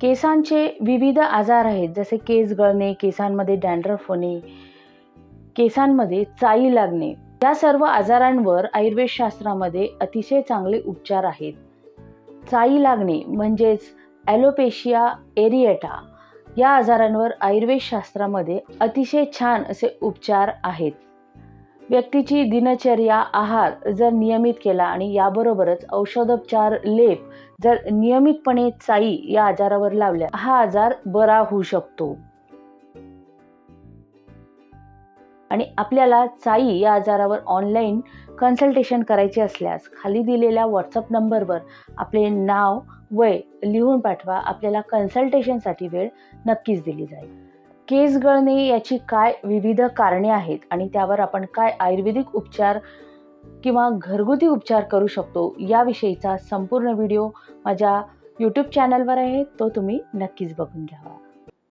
केसांचे विविध आजार आहेत जसे केस गळणे केसांमध्ये डॅन्ड्रफ होणे केसांमध्ये चाई लागणे या सर्व आजारांवर आयुर्वेद शास्त्रामध्ये अतिशय चांगले उपचार आहेत. चाई लागणे म्हणजेच ॲलोपेशिया एरिएटा या आजारांवर आयुर्वेद शास्त्रामध्ये अतिशय छान असे उपचार आहेत. व्यक्तीची दिनचर्या आहार जर नियमित केला आणि याबरोबरच औषधोपचार लेप जर नियमितपणे चाई या आजारावर लावल्या हा आजार बरा होऊ शकतो. आणि आपल्याला चाई या आजारावर ऑनलाईन कन्सल्टेशन करायचे असल्यास खाली दिलेल्या व्हॉट्सअप नंबरवर आपले नाव वय लिहून पाठवा. आपल्याला कन्सल्टेशनसाठी वेळ नक्कीच दिली जाईल. केस गळणे याची काय विविध कारणे आहेत आणि त्यावर आपण काय आयुर्वेदिक उपचार किंवा घरगुती उपचार करू शकतो याविषयीचा संपूर्ण व्हिडिओ माझ्या यूट्यूब चॅनलवर आहे तो तुम्ही नक्कीच बघून घ्यावा.